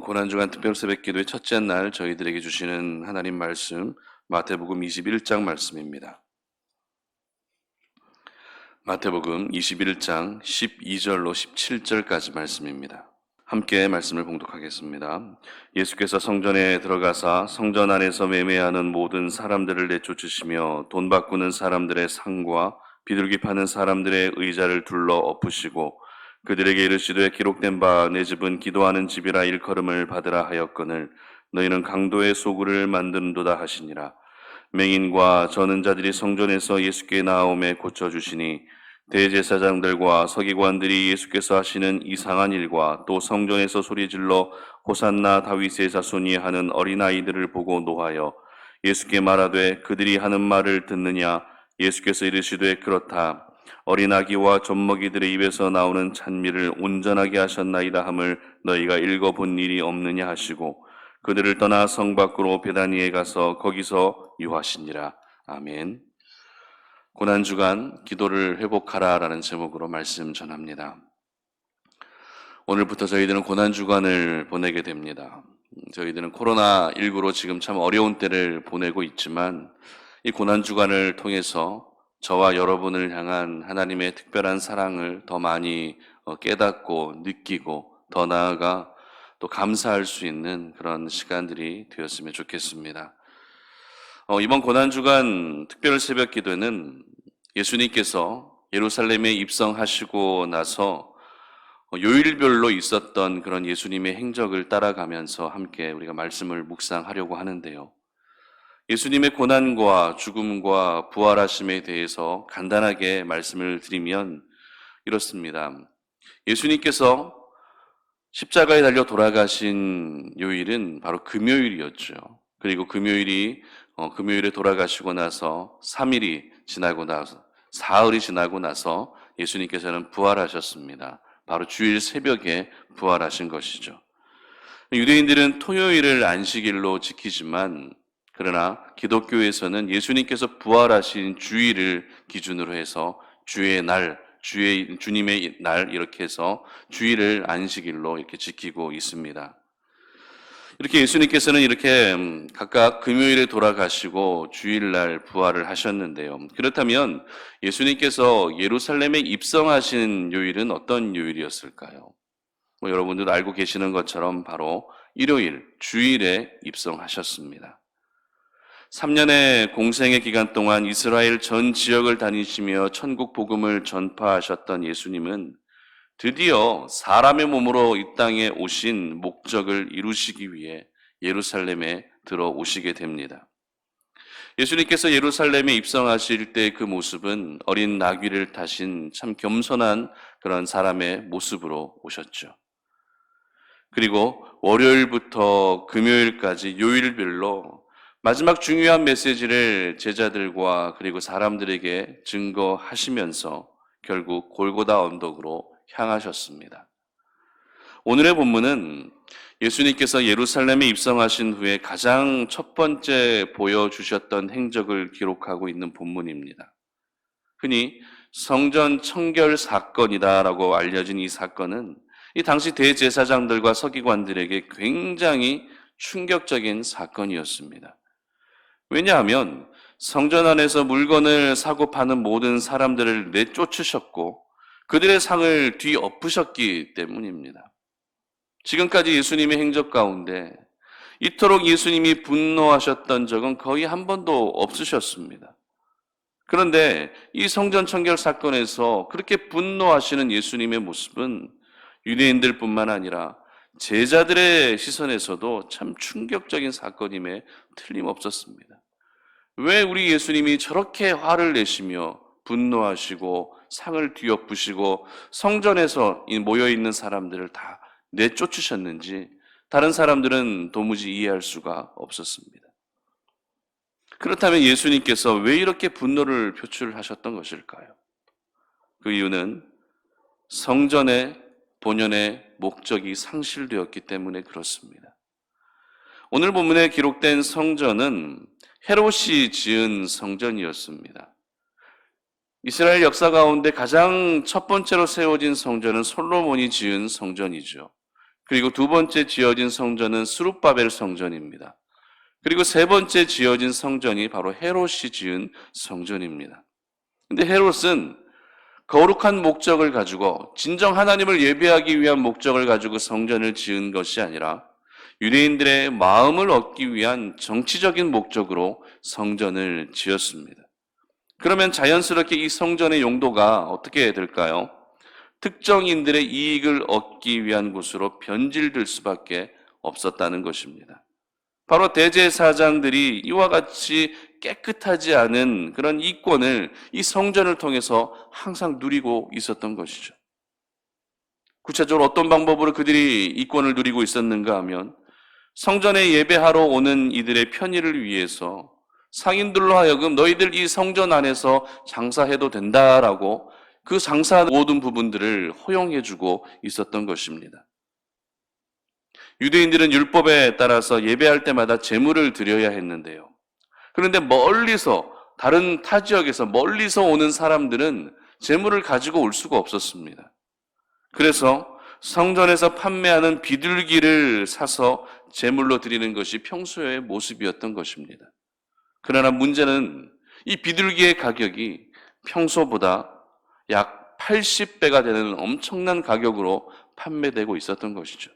고난주간 특별 새벽 기도의 첫째 날 저희들에게 주시는 하나님 말씀 마태복음 21장 말씀입니다. 마태복음 21장 12절로 17절까지 말씀입니다. 함께 말씀을 봉독하겠습니다. 예수께서 성전에 들어가사 성전 안에서 매매하는 모든 사람들을 내쫓으시며 돈 바꾸는 사람들의 상과 비둘기 파는 사람들의 의자를 둘러 엎으시고 그들에게 이르시되 기록된 바 내 집은 기도하는 집이라 일컬음을 받으라 하였거늘 너희는 강도의 소굴을 만드는도다 하시니라. 맹인과 저는 자들이 성전에서 예수께 나옴에 고쳐 주시니 대제사장들과 서기관들이 예수께서 하시는 이상한 일과 또 성전에서 소리질러 호산나 다윗의 자손이 하는 어린아이들을 보고 노하여 예수께 말하되 그들이 하는 말을 듣느냐? 예수께서 이르시되 그렇다 어린아기와 젖먹이들의 입에서 나오는 찬미를 온전하게 하셨나이다 함을 너희가 읽어본 일이 없느냐 하시고 그들을 떠나 성 밖으로 베다니에 가서 거기서 유하시니라. 아멘. 고난주간 기도를 회복하라 라는 제목으로 말씀 전합니다. 오늘부터 저희들은 고난주간을 보내게 됩니다. 저희들은 코로나19로 지금 참 어려운 때를 보내고 있지만 이 고난주간을 통해서 저와 여러분을 향한 하나님의 특별한 사랑을 더 많이 어, 깨닫고 느끼고 더 나아가 또 감사할 수 있는 그런 시간들이 되었으면 좋겠습니다. 어, 이번 고난주간 특별 새벽 기도는 예수님께서 예루살렘에 입성하시고 나서 어, 요일별로 있었던 그런 예수님의 행적을 따라가면서 함께 우리가 말씀을 묵상하려고 하는데요. 예수님의 고난과 죽음과 부활하심에 대해서 간단하게 말씀을 드리면 이렇습니다. 예수님께서 십자가에 달려 돌아가신 요일은 바로 금요일이었죠. 그리고 금요일이 어, 금요일에 돌아가시고 나서 3일이 지나고 나서 사흘이 지나고 나서 예수님께서는 부활하셨습니다. 바로 주일 새벽에 부활하신 것이죠. 유대인들은 토요일을 안식일로 지키지만 그러나 기독교에서는 예수님께서 부활하신 주일을 기준으로 해서 주의 날, 주의 주님의 날 이렇게 해서 주일을 안식일로 이렇게 지키고 있습니다. 이렇게 예수님께서는 이렇게 음, 각각 금요일에 돌아가시고 주일날 부활을 하셨는데요. 그렇다면 예수님께서 예루살렘에 입성하신 요일은 어떤 요일이었을까요? 뭐 여러분들 알고 계시는 것처럼 바로 일요일, 주일에 입성하셨습니다. 3년의 공생의 기간 동안 이스라엘 전 지역을 다니시며 천국 복음을 전파하셨던 예수님은 드디어 사람의 몸으로 이 땅에 오신 목적을 이루시기 위해 예루살렘에 들어오시게 됩니다. 예수님께서 예루살렘에 입성하실 때 그 모습은 어린 나귀를 타신 참 겸손한 그런 사람의 모습으로 오셨죠. 그리고 월요일부터 금요일까지 요일별로 마지막 중요한 메시지를 제자들과 그리고 사람들에게 증거하시면서 결국 골고다 언덕으로 향하셨습니다. 오늘의 본문은 예수님께서 예루살렘에 입성하신 후에 가장 첫 번째 보여주셨던 행적을 기록하고 있는 본문입니다. 흔히 성전 청결 사건이다라고 알려진 이 사건은 이 당시 대제사장들과 서기관들에게 굉장히 충격적인 사건이었습니다. 왜냐하면 성전 안에서 물건을 사고 파는 모든 사람들을 내쫓으셨고 그들의 상을 뒤엎으셨기 때문입니다. 지금까지 예수님의 행적 가운데 이토록 예수님이 분노하셨던 적은 거의 한 번도 없으셨습니다. 그런데 이 성전 청결 사건에서 그렇게 분노하시는 예수님의 모습은 유대인들 뿐만 아니라 제자들의 시선에서도 참 충격적인 사건임에 틀림없었습니다. 왜 우리 예수님이 저렇게 화를 내시며 분노하시고 상을 뒤엎으시고 성전에서 모여 있는 사람들을 다 내쫓으셨는지 다른 사람들은 도무지 이해할 수가 없었습니다. 그렇다면 예수님께서 왜 이렇게 분노를 표출하셨던 것일까요? 그 이유는 성전의 본연의 목적이 상실되었기 때문에 그렇습니다. 오늘 본문에 기록된 성전은 헤롯이 지은 성전이었습니다. 이스라엘 역사 가운데 가장 첫 번째로 세워진 성전은 솔로몬이 지은 성전이죠. 그리고 두 번째 지어진 성전은 스룹바벨 성전입니다. 그리고 세 번째 지어진 성전이 바로 헤롯이 지은 성전입니다. 근데 헤롯은 거룩한 목적을 가지고 진정 하나님을 예배하기 위한 목적을 가지고 성전을 지은 것이 아니라 유대인들의 마음을 얻기 위한 정치적인 목적으로 성전을 지었습니다. 그러면 자연스럽게 이 성전의 용도가 어떻게 될까요? 특정인들의 이익을 얻기 위한 곳으로 변질될 수밖에 없었다는 것입니다. 바로 대제사장들이 이와 같이 깨끗하지 않은 그런 이권을 이 성전을 통해서 항상 누리고 있었던 것이죠. 구체적으로 어떤 방법으로 그들이 이권을 누리고 있었는가 하면 성전에 예배하러 오는 이들의 편의를 위해서 상인들로 하여금 너희들 이 성전 안에서 장사해도 된다라고 그 장사 모든 부분들을 허용해주고 있었던 것입니다. 유대인들은 율법에 따라서 예배할 때마다 제물을 드려야 했는데요. 그런데 멀리서 다른 타 지역에서 멀리서 오는 사람들은 제물을 가지고 올 수가 없었습니다. 그래서 성전에서 판매하는 비둘기를 사서 제물로 드리는 것이 평소의 모습이었던 것입니다. 그러나 문제는 이 비둘기의 가격이 평소보다 약 80배가 되는 엄청난 가격으로 판매되고 있었던 것이죠.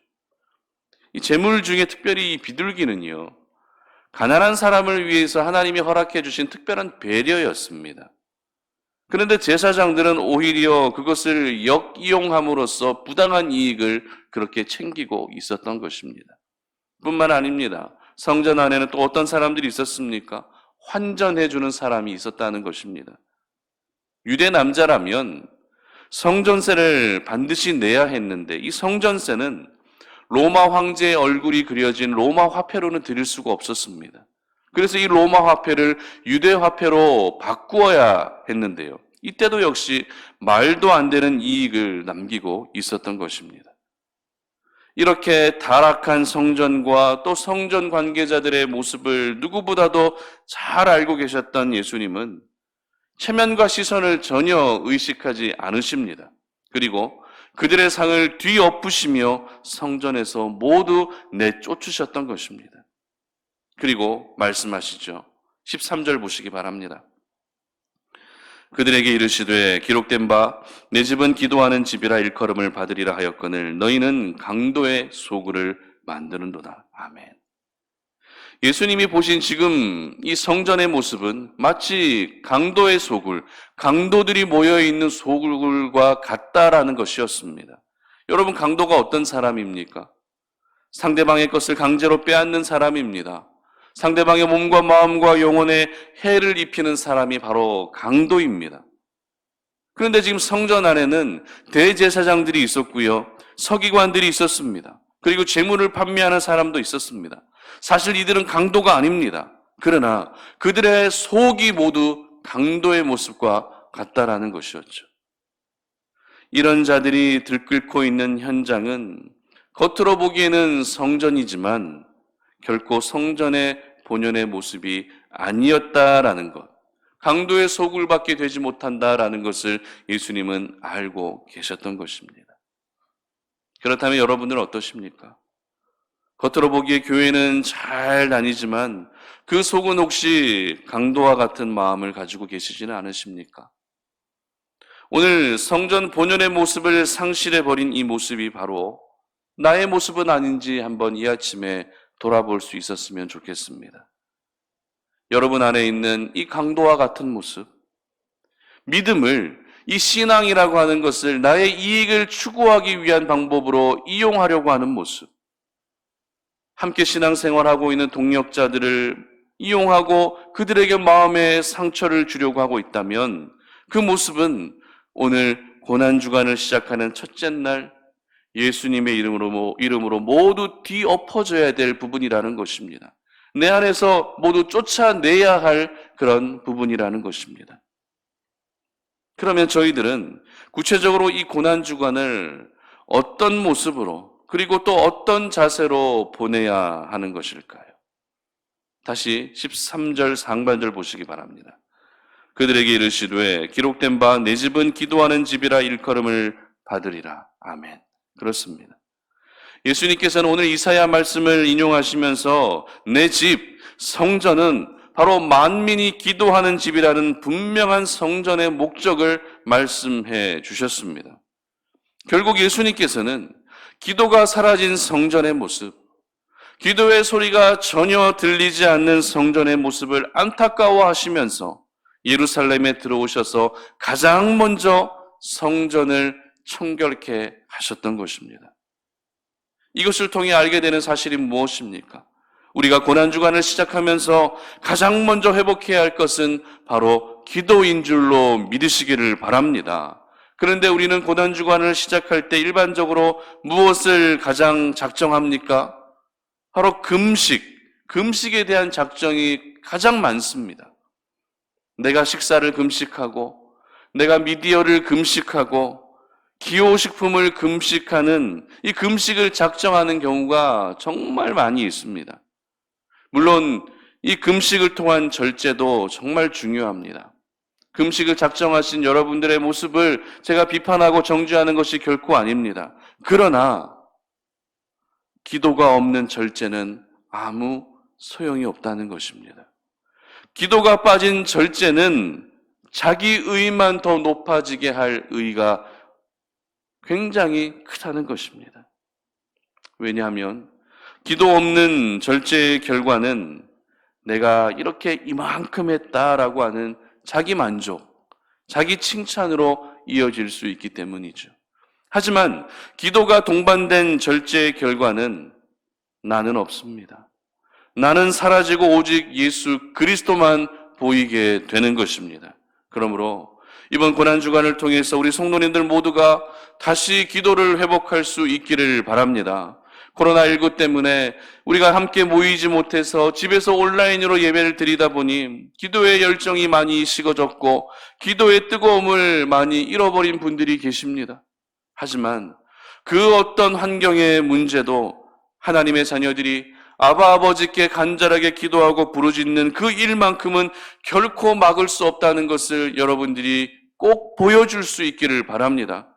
이 재물 중에 특별히 이 비둘기는요, 가난한 사람을 위해서 하나님이 허락해 주신 특별한 배려였습니다. 그런데 제사장들은 오히려 그것을 역이용함으로써 부당한 이익을 그렇게 챙기고 있었던 것입니다. 뿐만 아닙니다. 성전 안에는 또 어떤 사람들이 있었습니까? 환전해 주는 사람이 있었다는 것입니다. 유대 남자라면 성전세를 반드시 내야 했는데 이 성전세는 로마 황제의 얼굴이 그려진 로마 화폐로는 드릴 수가 없었습니다. 그래서 이 로마 화폐를 유대 화폐로 바꾸어야 했는데요. 이때도 역시 말도 안 되는 이익을 남기고 있었던 것입니다. 이렇게 타락한 성전과 또 성전 관계자들의 모습을 누구보다도 잘 알고 계셨던 예수님은 체면과 시선을 전혀 의식하지 않으십니다. 그리고 그들의 상을 뒤엎으시며 성전에서 모두 내쫓으셨던 것입니다. 그리고 말씀하시죠. 13절 보시기 바랍니다. 그들에게 이르시되 기록된 바 내 집은 기도하는 집이라 일컬음을 받으리라 하였거늘 너희는 강도의 소굴을 만드는도다. 아멘. 예수님이 보신 지금 이 성전의 모습은 마치 강도의 소굴, 강도들이 모여 있는 소굴과 같다라는 것이었습니다. 여러분 강도가 어떤 사람입니까? 상대방의 것을 강제로 빼앗는 사람입니다. 상대방의 몸과 마음과 영혼에 해를 입히는 사람이 바로 강도입니다. 그런데 지금 성전 안에는 대제사장들이 있었고요. 서기관들이 있었습니다. 그리고 재물을 판매하는 사람도 있었습니다. 사실 이들은 강도가 아닙니다. 그러나 그들의 속이 모두 강도의 모습과 같다라는 것이었죠. 이런 자들이 들끓고 있는 현장은 겉으로 보기에는 성전이지만 결코 성전의 본연의 모습이 아니었다라는 것. 강도의 받게 되지 못한다라는 것을 예수님은 알고 계셨던 것입니다. 그렇다면 여러분들은 어떠십니까? 겉으로 보기에 교회는 잘 다니지만 그 속은 혹시 강도와 같은 마음을 가지고 계시지는 않으십니까? 오늘 성전 본연의 모습을 상실해 버린 이 모습이 바로 나의 모습은 아닌지 한번 이 아침에 돌아볼 수 있었으면 좋겠습니다. 여러분 안에 있는 이 강도와 같은 모습, 믿음을 이 신앙이라고 하는 것을 나의 이익을 추구하기 위한 방법으로 이용하려고 하는 모습, 함께 신앙생활하고 있는 동력자들을 이용하고 그들에게 마음의 상처를 주려고 하고 있다면 그 모습은 오늘 고난주간을 시작하는 첫째 날 예수님의 이름으로, 이름으로 모두 뒤엎어져야 될 부분이라는 것입니다. 내 안에서 모두 쫓아내야 할 그런 부분이라는 것입니다. 그러면 저희들은 구체적으로 이 고난주간을 어떤 모습으로 그리고 또 어떤 자세로 보내야 하는 것일까요? 다시 13절 상반절 보시기 바랍니다. 그들에게 이르시되 기록된 바 내 집은 기도하는 집이라 일컬음을 받으리라. 아멘. 그렇습니다. 예수님께서는 오늘 이사야 말씀을 인용하시면서 내 집, 성전은 바로 만민이 기도하는 집이라는 분명한 성전의 목적을 말씀해 주셨습니다. 결국 예수님께서는 기도가 사라진 성전의 모습, 기도의 소리가 전혀 들리지 않는 성전의 모습을 안타까워 하시면서 예루살렘에 들어오셔서 가장 먼저 성전을 청결케 하셨던 것입니다. 이것을 통해 알게 되는 사실이 무엇입니까? 우리가 고난주간을 시작하면서 가장 먼저 회복해야 할 것은 바로 기도인 줄로 믿으시기를 바랍니다. 그런데 우리는 고난주간을 시작할 때 일반적으로 무엇을 가장 작정합니까? 바로 금식, 금식에 대한 작정이 가장 많습니다. 내가 식사를 금식하고, 내가 미디어를 금식하고, 기호식품을 금식하는 이 금식을 작정하는 경우가 정말 많이 있습니다. 물론 이 금식을 통한 절제도 정말 중요합니다. 금식을 작정하신 여러분들의 모습을 제가 비판하고 정죄하는 것이 결코 아닙니다. 그러나 기도가 없는 절제는 아무 소용이 없다는 것입니다. 기도가 빠진 절제는 자기 의만 더 높아지게 할 의가 굉장히 크다는 것입니다. 왜냐하면 기도 없는 절제의 결과는 내가 이렇게 이만큼 했다라고 하는 자기 만족, 자기 칭찬으로 이어질 수 있기 때문이죠. 하지만 기도가 동반된 절제의 결과는 나는 없습니다. 나는 사라지고 오직 예수 그리스도만 보이게 되는 것입니다. 그러므로 이번 고난주간을 통해서 우리 성도님들 모두가 다시 기도를 회복할 수 있기를 바랍니다. 코로나19 때문에 우리가 함께 모이지 못해서 집에서 온라인으로 예배를 드리다 보니 기도의 열정이 많이 식어졌고 기도의 뜨거움을 많이 잃어버린 분들이 계십니다. 하지만 그 어떤 환경의 문제도 하나님의 자녀들이 아바 아버지께 간절하게 기도하고 부르짖는 그 일만큼은 결코 막을 수 없다는 것을 여러분들이 꼭 보여줄 수 있기를 바랍니다.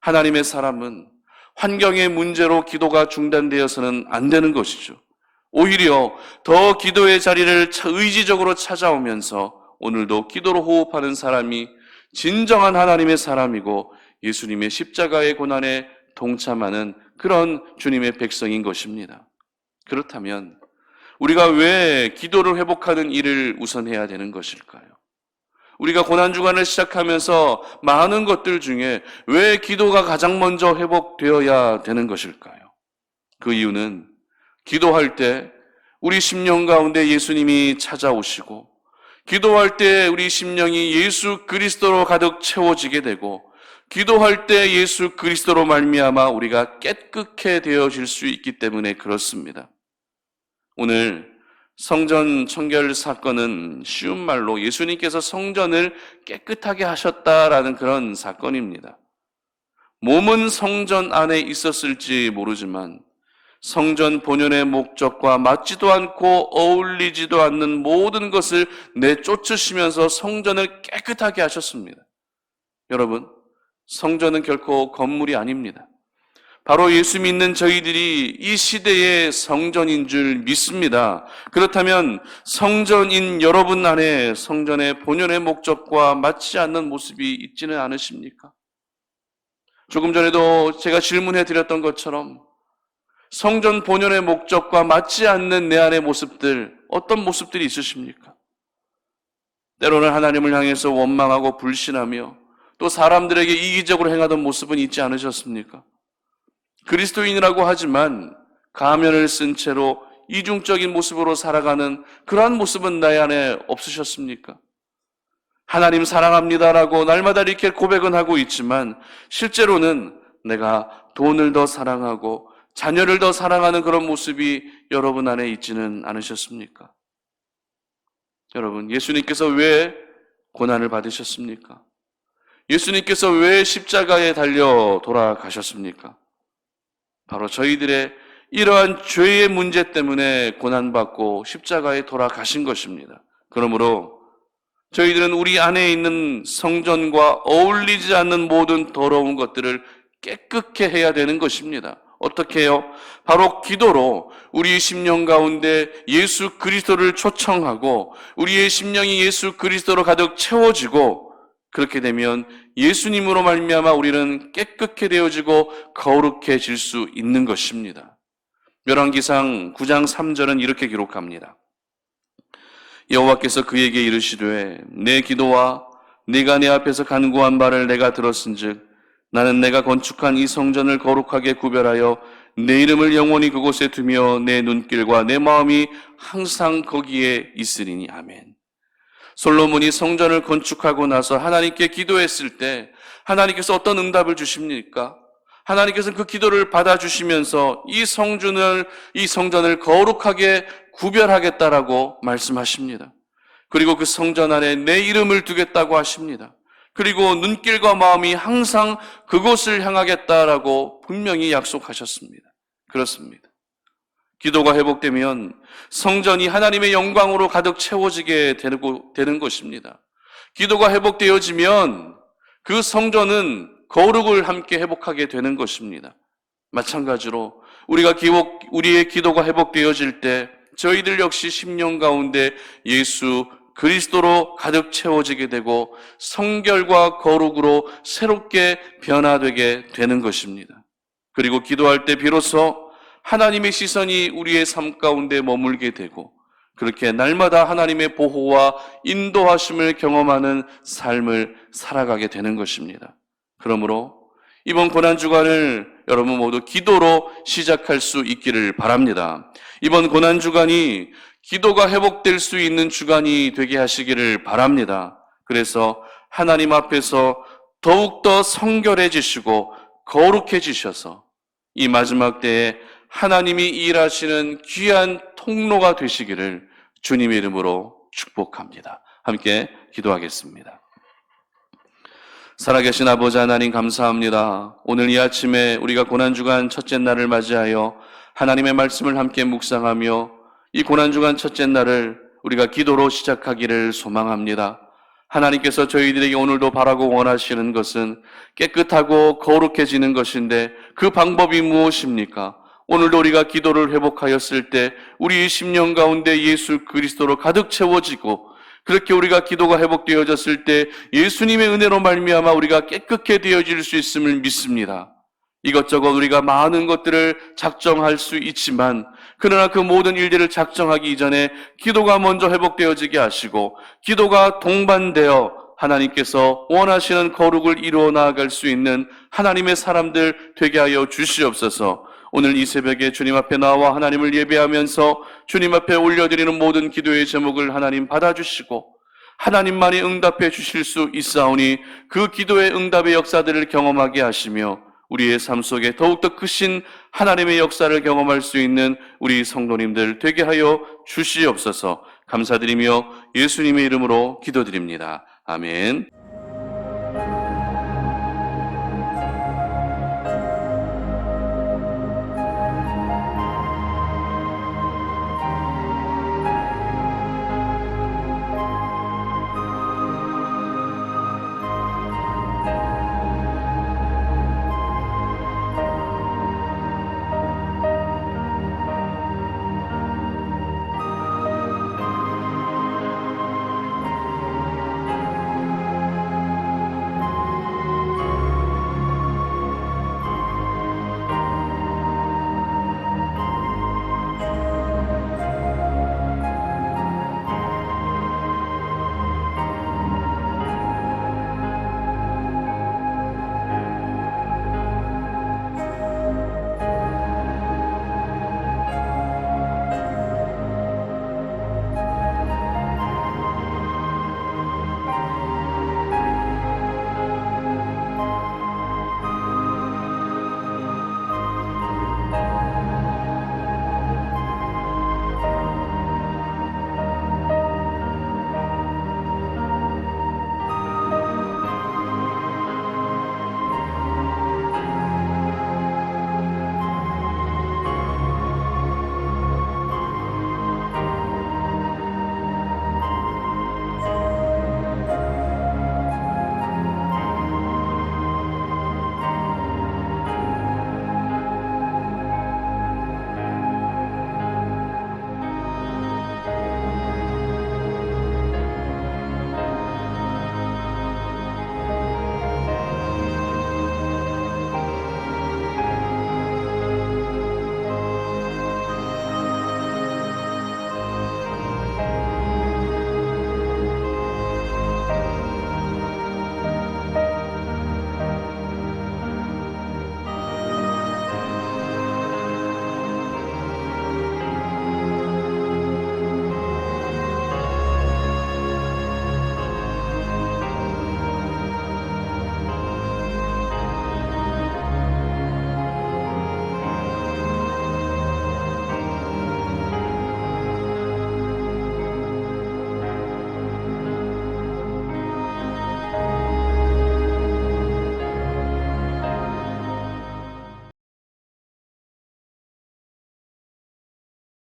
하나님의 사람은 환경의 문제로 기도가 중단되어서는 안 되는 것이죠. 오히려 더 기도의 자리를 의지적으로 찾아오면서 오늘도 기도로 호흡하는 사람이 진정한 하나님의 사람이고 예수님의 십자가의 고난에 동참하는 그런 주님의 백성인 것입니다. 그렇다면 우리가 왜 기도를 회복하는 일을 우선해야 되는 것일까요? 우리가 고난주간을 시작하면서 많은 것들 중에 왜 기도가 가장 먼저 회복되어야 되는 것일까요? 그 이유는 기도할 때 우리 심령 가운데 예수님이 찾아오시고 기도할 때 우리 심령이 예수 그리스도로 가득 채워지게 되고 기도할 때 예수 그리스도로 말미암아 우리가 깨끗해 되어질 수 있기 때문에 그렇습니다. 오늘 성전 청결 사건은 쉬운 말로 예수님께서 성전을 깨끗하게 하셨다라는 그런 사건입니다. 몸은 성전 안에 있었을지 모르지만 성전 본연의 목적과 맞지도 않고 어울리지도 않는 모든 것을 내쫓으시면서 성전을 깨끗하게 하셨습니다. 여러분, 성전은 결코 건물이 아닙니다. 바로 예수 믿는 저희들이 이 시대의 성전인 줄 믿습니다. 그렇다면 성전인 여러분 안에 성전의 본연의 목적과 맞지 않는 모습이 있지는 않으십니까? 조금 전에도 제가 질문해 드렸던 것처럼 성전 본연의 목적과 맞지 않는 내 안의 모습들, 어떤 모습들이 있으십니까? 때로는 하나님을 향해서 원망하고 불신하며 또 사람들에게 이기적으로 행하던 모습은 있지 않으셨습니까? 그리스도인이라고 하지만 가면을 쓴 채로 이중적인 모습으로 살아가는 그러한 모습은 나의 안에 없으셨습니까? 하나님 사랑합니다라고 날마다 이렇게 고백은 하고 있지만 실제로는 내가 돈을 더 사랑하고 자녀를 더 사랑하는 그런 모습이 여러분 안에 있지는 않으셨습니까? 여러분, 예수님께서 왜 고난을 받으셨습니까? 예수님께서 왜 십자가에 달려 돌아가셨습니까? 바로 저희들의 이러한 죄의 문제 때문에 고난받고 십자가에 돌아가신 것입니다. 그러므로 저희들은 우리 안에 있는 성전과 어울리지 않는 모든 더러운 것들을 깨끗게 해야 되는 것입니다. 어떻게 해요? 바로 기도로 우리의 심령 가운데 예수 그리스도를 초청하고 우리의 심령이 예수 그리스도로 가득 채워지고 그렇게 되면 예수님으로 말미암아 우리는 깨끗게 되어지고 거룩해질 수 있는 것입니다. 열왕기상 9장 3절은 이렇게 기록합니다. 여호와께서 그에게 이르시되 내 기도와 네가 내 앞에서 간구한 바를 내가 들었은즉 나는 내가 건축한 이 성전을 거룩하게 구별하여 내 이름을 영원히 그곳에 두며 내 눈길과 내 마음이 항상 거기에 있으리니 아멘. 솔로몬이 성전을 건축하고 나서 하나님께 기도했을 때 하나님께서 어떤 응답을 주십니까? 하나님께서 그 기도를 받아주시면서 이 성전을, 이 성전을 거룩하게 구별하겠다라고 말씀하십니다. 그리고 그 성전 안에 내 이름을 두겠다고 하십니다. 그리고 눈길과 마음이 항상 그곳을 향하겠다라고 분명히 약속하셨습니다. 그렇습니다. 기도가 회복되면 성전이 하나님의 영광으로 가득 채워지게 되는 것입니다. 기도가 회복되어지면 그 성전은 거룩을 함께 회복하게 되는 것입니다. 마찬가지로 우리가 기복, 우리의 기도가 회복되어질 때 저희들 역시 10년 가운데 예수 그리스도로 가득 채워지게 되고 성결과 거룩으로 새롭게 변화되게 되는 것입니다. 그리고 기도할 때 비로소 하나님의 시선이 우리의 삶 가운데 머물게 되고 그렇게 날마다 하나님의 보호와 인도하심을 경험하는 삶을 살아가게 되는 것입니다. 그러므로 이번 고난 주간을 여러분 모두 기도로 시작할 수 있기를 바랍니다. 이번 고난 주간이 기도가 회복될 수 있는 주간이 되게 하시기를 바랍니다. 그래서 하나님 앞에서 더욱더 성결해지시고 거룩해지셔서 이 마지막 때에 하나님이 일하시는 귀한 통로가 되시기를 주님의 이름으로 축복합니다. 함께 기도하겠습니다. 살아계신 아버지 하나님 감사합니다. 오늘 이 아침에 우리가 고난주간 첫째 날을 맞이하여 하나님의 말씀을 함께 묵상하며 이 고난주간 첫째 날을 우리가 기도로 시작하기를 소망합니다. 하나님께서 저희들에게 오늘도 바라고 원하시는 것은 깨끗하고 거룩해지는 것인데 그 방법이 무엇입니까? 오늘도 우리가 기도를 회복하였을 때 우리의 심령 가운데 예수 그리스도로 가득 채워지고 그렇게 우리가 기도가 회복되어졌을 때 예수님의 은혜로 말미암아 우리가 깨끗게 되어질 수 있음을 믿습니다. 이것저것 우리가 많은 것들을 작정할 수 있지만 그러나 그 모든 일들을 작정하기 이전에 기도가 먼저 회복되어지게 하시고 기도가 동반되어 하나님께서 원하시는 거룩을 이루어 나아갈 수 있는 하나님의 사람들 되게 하여 주시옵소서. 오늘 이 새벽에 주님 앞에 나와 하나님을 예배하면서 주님 앞에 올려드리는 모든 기도의 제목을 하나님 받아주시고 하나님만이 응답해 주실 수 있사오니 그 기도의 응답의 역사들을 경험하게 하시며 우리의 삶 속에 더욱더 크신 하나님의 역사를 경험할 수 있는 우리 성도님들 되게 하여 주시옵소서 감사드리며 예수님의 이름으로 기도드립니다. 아멘.